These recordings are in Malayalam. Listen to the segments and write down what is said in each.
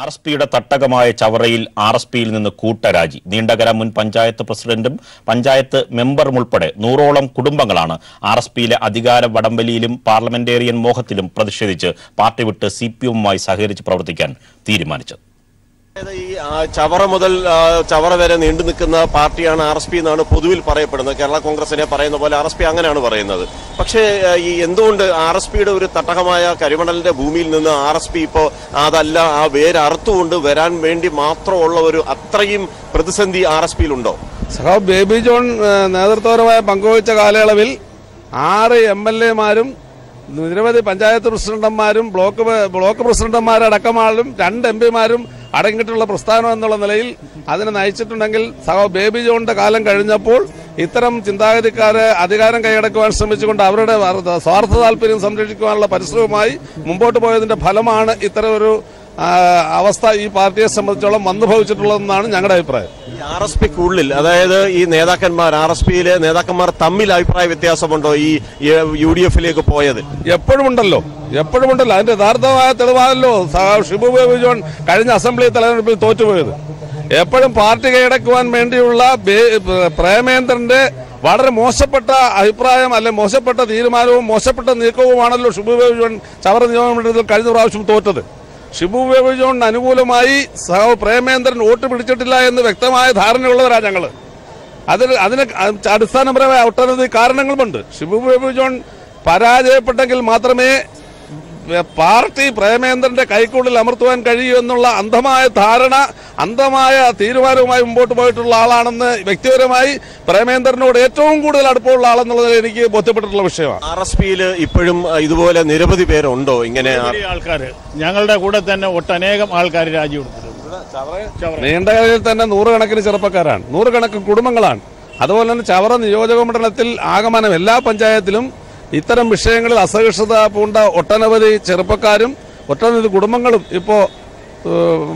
ആർ എസ് പിയുടെ തട്ടകമായ ചവറയിൽ ആർ എസ് പിയിൽ നിന്ന് കൂട്ടരാജി. നീണ്ടകര മുൻ പഞ്ചായത്ത് പ്രസിഡന്റും പഞ്ചായത്ത് മെമ്പറും ഉൾപ്പെടെ നൂറോളം കുടുംബങ്ങളാണ് ആർ എസ് പിയിലെ അധികാര വടംവലിയിലും പാർലമെന്റേറിയൻ മോഹത്തിലും പ്രതിഷേധിച്ച് പാർട്ടി വിട്ട് സി പി എമ്മുമായി സഹകരിച്ച് പ്രവർത്തിക്കാൻ തീരുമാനിച്ചത്. ഈ ചവറ മുതൽ ചവറ വരെ നീണ്ടു നിൽക്കുന്ന പാർട്ടിയാണ് ആർ എസ് പി എന്നാണ് പൊതുവിൽ പറയപ്പെടുന്നത്. കേരള കോൺഗ്രസിനെ പറയുന്ന പോലെ ആർ എസ് പി അങ്ങനെയാണ് പറയുന്നത്. പക്ഷേ ഈ എന്തുകൊണ്ട് ആർ എസ് പിയുടെ ഒരു തട്ടകമായ കരിമണലിന്റെ ഭൂമിയിൽ നിന്ന് ആർ എസ് പി ഇപ്പോൾ അതല്ല ആ വേര് വരാൻ വേണ്ടി മാത്രമുള്ള ഒരു അത്രയും പ്രതിസന്ധി ആർ എസ് പിയിലുണ്ടോ? സഹോ ബേബി ജോൺ നേതൃത്വപരമായി പങ്കുവച്ച കാലയളവിൽ ആറ് എം എൽ എമാരും നിരവധി പഞ്ചായത്ത് പ്രസിഡന്റന്മാരും ബ്ലോക്ക് ബ്ലോക്ക് പ്രസിഡന്റന്മാരടക്കമാളും രണ്ട് എം പിമാരും അടങ്ങിയിട്ടുള്ള പ്രസ്ഥാനം എന്നുള്ള നിലയിൽ അതിനെ നയിച്ചിട്ടുണ്ടെങ്കിൽ സഹോ ബേബി ജോണിന്റെ കാലം കഴിഞ്ഞപ്പോൾ ഇത്തരം ചിന്താഗതിക്കാരെ അധികാരം കൈയടക്കുവാൻ ശ്രമിച്ചുകൊണ്ട് അവരുടെ സ്വാർത്ഥ താല്പര്യം സംരക്ഷിക്കുവാനുള്ള പരിശ്രമമായി മുമ്പോട്ട് പോയതിന്റെ ഫലമാണ് ഇത്തരം ഒരു അവസ്ഥ ഈ പാർട്ടിയെ സംബന്ധിച്ചോളം വന്നു ഭവിച്ചിട്ടുള്ളതെന്നാണ് ഞങ്ങളുടെ അഭിപ്രായം. ആർ എസ് പിക്കുള്ളിൽ അതായത് ഈ നേതാക്കന്മാർ ആർ എസ് പിയിലെ നേതാക്കന്മാർ തമ്മിൽ അഭിപ്രായ വ്യത്യാസമുണ്ടോ ഈ യു ഡി എഫിലേക്ക് പോയത് എപ്പോഴും ഉണ്ടല്ലോ എപ്പോഴും ഉണ്ടല്ലോ അതിന്റെ യഥാർത്ഥമായ തെളിവാണല്ലോ. ഷിബു ബേബി ജോൺ കഴിഞ്ഞ അസംബ്ലി തെരഞ്ഞെടുപ്പിൽ തോറ്റുപോയത്. എപ്പോഴും പാർട്ടി കൈയടക്കുവാൻ വേണ്ടിയുള്ള പ്രേമേന്ദ്രന്റെ വളരെ മോശപ്പെട്ട അഭിപ്രായം അല്ലെ മോശപ്പെട്ട തീരുമാനവും മോശപ്പെട്ട നീക്കവുമാണല്ലോ ഷിബു ബേബി ജോൺ ചവറ നിയമമണ്ഡലത്തിൽ കഴിഞ്ഞ പ്രാവശ്യം തോറ്റത്. ഷിബു ബേബി ജോണിന് അനുകൂലമായി സഹോ പ്രേമേന്ദ്രൻ വോട്ട് പിടിച്ചിട്ടില്ല എന്ന് വ്യക്തമായ ധാരണയുള്ളവരാ ഞങ്ങൾ. അതിൽ അതിന് അടിസ്ഥാനപരമായ ഒട്ടനവധി കാരണങ്ങളുമുണ്ട്. ഷിബു ബേബി ജോൺ പരാജയപ്പെട്ടെങ്കിൽ മാത്രമേ പാർട്ടി പ്രേമേന്ദ്രന്റെ കൈക്കുള്ളിൽ അമർത്തുവാൻ കഴിയൂ എന്നുള്ള അന്ധമായ ധാരണ അന്ധമായ തീരുമാനവുമായി മുമ്പോട്ട് പോയിട്ടുള്ള ആളാണെന്ന് വ്യക്തിപരമായി പ്രേമേന്ദ്രനോട് ഏറ്റവും കൂടുതൽ അടുപ്പമുള്ള ആളെന്നുള്ളത് എനിക്ക് ബോധ്യപ്പെട്ടിട്ടുള്ള വിഷയമാണ്. ആർ എസ് പിയിൽ ഇപ്പോഴും ഇതുപോലെ നിരവധി പേരുണ്ടോ ഇങ്ങനെ? ആൾക്കാർ ഞങ്ങളുടെ കൂടെ തന്നെ ഒട്ടനേകം ആൾക്കാർ രാജി കൊടുത്തിട്ടുണ്ട്. നീണ്ടകരയിൽ തന്നെ നൂറുകണക്കിന് ചെറുപ്പക്കാരാണ് നൂറുകണക്കിന് കുടുംബങ്ങളാണ്. അതുപോലെ തന്നെ ചവറ നിയോജക മണ്ഡലത്തിൽ ആകമാനം എല്ലാ പഞ്ചായത്തിലും ഇത്തരം വിഷയങ്ങളിൽ അസഹിഷ്ണുത പൂണ്ട ഒട്ടനവധി ചെറുപ്പക്കാരും ഒട്ടനവധി കുടുംബങ്ങളും ഇപ്പോൾ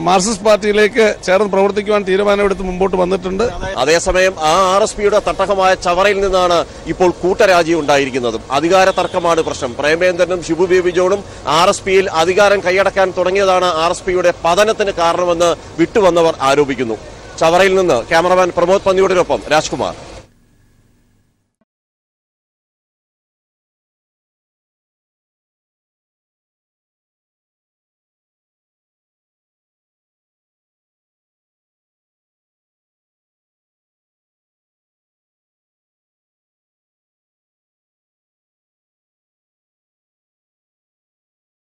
മാർക്സിസ്റ്റ് പാർട്ടിയിലേക്ക് ചേർന്ന് പ്രവർത്തിക്കുവാൻ തീരുമാനമെടുത്ത് മുമ്പോട്ട് വന്നിട്ടുണ്ട്. അതേസമയം ആ ആർ എസ് പിയുടെ തട്ടകമായ ചവറയിൽ നിന്നാണ് ഇപ്പോൾ കൂട്ടരാജി ഉണ്ടായിരിക്കുന്നതും. അധികാര തർക്കമാണ് പ്രശ്നം. പ്രേമേന്ദ്രനും ഷിബു ബേബി ജോണും ആർ എസ് പിയിൽ അധികാരം കൈയടക്കാൻ തുടങ്ങിയതാണ് ആർ എസ് പിയുടെ പതനത്തിന് കാരണമെന്ന് വിട്ടുവന്നവർ ആരോപിക്കുന്നു. ചവറയിൽ നിന്ന് ക്യാമറമാൻ പ്രമോദ് പന്നിയോടിനൊപ്പം രാജ്കുമാർ.